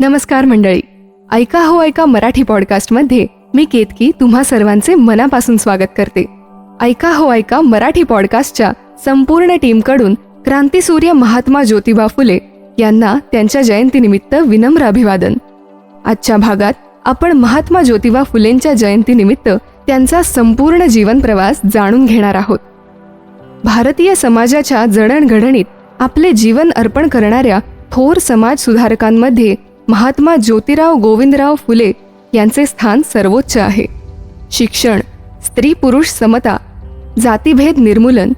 नमस्कार मंडळी. ऐका हो ऐका मराठी पॉडकास्टमध्ये मी केतकी तुम्हा सर्वांचे मनापासून स्वागत करते. ऐका हो ऐका मराठी पॉडकास्टच्या संपूर्ण टीमकडून क्रांतीसूर्य महात्मा ज्योतिबा फुले यांना त्यांच्या जयंतीनिमित्त विनम्र अभिवादन. आजच्या भागात आपण महात्मा ज्योतिबा फुलेंच्या जयंतीनिमित्त त्यांचा संपूर्ण जीवन प्रवास जाणून घेणार आहोत. भारतीय समाजाच्या जडणघडणीत आपले जीवन अर्पण करणाऱ्या थोर समाज सुधारकांमध्ये महात्मा ज्योतिराव गोविंदराव फुले यांचे स्थान सर्वोच्च आहे. शिक्षण स्त्री पुरुष समता जातीभेद निर्मूलन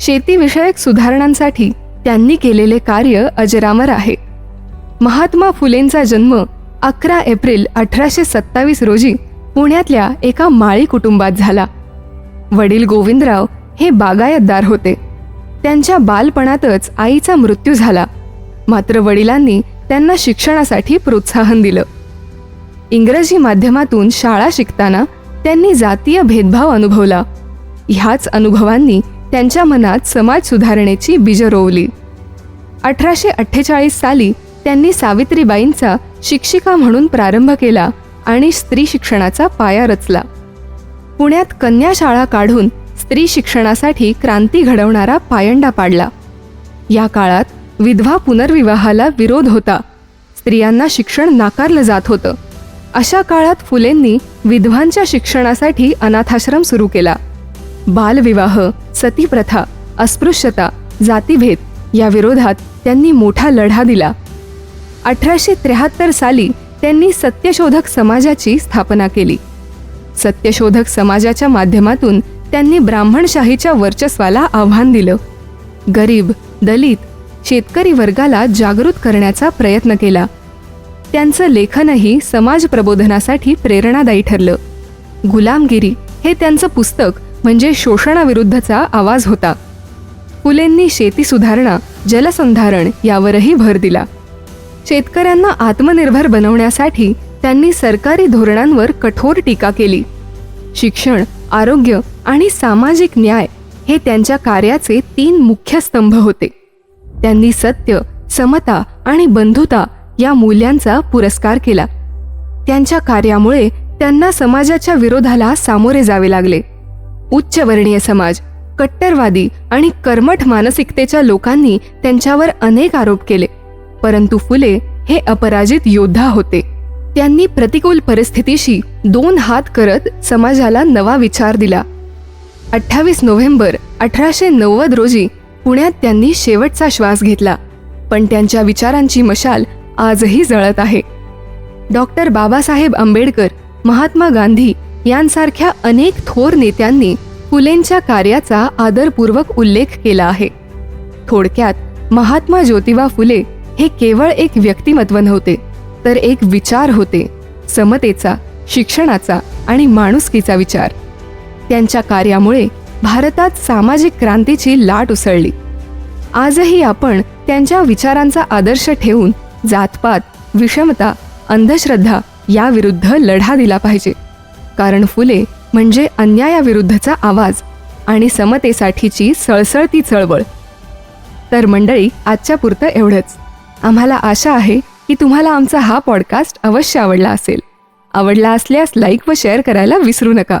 शेतीविषयक सुधारणांसाठी त्यांनी केलेले कार्य अजरामर आहे. महात्मा फुलेंचा जन्म अकरा एप्रिल अठराशे सत्तावीस रोजी पुण्यातल्या एका माळी कुटुंबात झाला. वडील गोविंदराव हे बागायतदार होते. त्यांच्या बालपणातच आईचा मृत्यू झाला. मात्र वडिलांनी त्यांना शिक्षणासाठी प्रोत्साहन दिलं. इंग्रजी माध्यमातून शाळा शिकताना त्यांनी जातीय भेदभाव अनुभवला. ह्याच अनुभवांनी त्यांच्या मनात समाज सुधारणेची बीजं रोवली. अठराशे अठ्ठेचाळीस साली त्यांनी सावित्रीबाईंचा शिक्षिका म्हणून प्रारंभ केला आणि स्त्री शिक्षणाचा पाया रचला. पुण्यात कन्या शाळा काढून स्त्री शिक्षणासाठी क्रांती घडवणारा पायंडा पाडला. या काळात विधवा पुनर्विवाहाला विरोध होता. स्त्रियांना शिक्षण नाकारलं जात होतं. अशा काळात फुलेंनी विधवांच्या शिक्षणासाठी अनाथाश्रम सुरू केला. बालविवाह सतीप्रथा अस्पृश्यता जातीभेद या विरोधात त्यांनी मोठा लढा दिला. अठराशे त्र्याहत्तर साली त्यांनी सत्यशोधक समाजाची स्थापना केली. सत्यशोधक समाजाच्या माध्यमातून त्यांनी ब्राह्मणशाहीच्या वर्चस्वाला आव्हान दिलं. गरीब दलित शेतकरी वर्गाला जागृत करण्याचा प्रयत्न केला. त्यांचं लेखनही समाज प्रबोधनासाठी प्रेरणादायी ठरलं. गुलामगिरी हे त्यांचं पुस्तक म्हणजे शोषणाविरुद्धचा आवाज होता. फुलेंनी शेती सुधारणा जलसंधारण यावरही भर दिला. शेतकऱ्यांना आत्मनिर्भर बनवण्यासाठी त्यांनी सरकारी धोरणांवर कठोर टीका केली. शिक्षण आरोग्य आणि सामाजिक न्याय हे त्यांच्या कार्याचे तीन मुख्य स्तंभ होते. त्यांनी सत्य समता आणि बंधुता या मूल्यांचा पुरस्कार केला. त्यांच्या कार्यामुळे त्यांना समाजाच्या विरोधाला सामोरे जावे लागले. उच्चवर्णीय समाज कट्टरवादी आणि कर्मठ मानसिकतेच्या लोकांनी त्यांच्यावर अनेक आरोप केले. परंतु फुले हे अपराजित योद्धा होते. त्यांनी प्रतिकूल परिस्थितीशी दोन हात करत समाजाला नवा विचार दिला. अठ्ठावीस नोव्हेंबर अठराशे नव्वद रोजी पुण्यात त्यांनी शेवटचा श्वास घेतला पण त्यांच्या विचारांची मशाल आजही जळत आहे. डॉक्टर बाबासाहेब आंबेडकर महात्मा गांधी यांसारख्या अनेक थोर नेत्यांनी फुलेंच्या कार्याचा आदरपूर्वक उल्लेख केला आहे. थोडक्यात महात्मा ज्योतिबा फुले हे केवळ एक व्यक्तिमत्व नव्हते तर एक विचार होते समतेचा शिक्षणाचा आणि माणुसकीचा विचार. त्यांच्या कार्यामुळे भारतात सामाजिक क्रांतीची लाट उसळली. आजही आपण त्यांच्या विचारांचा आदर्श ठेवून जातपात विषमता अंधश्रद्धा याविरुद्ध लढा दिला पाहिजे. कारण फुले म्हणजे अन्यायाविरुद्धचा आवाज आणि समतेसाठीची सळसळती चळवळ. तर मंडळी आजच्या पुरतं एवढंच. आम्हाला आशा आहे की तुम्हाला आमचा हा पॉडकास्ट अवश्य आवडला असेल. आवडला असल्यास लाईक व शेअर करायला विसरू नका.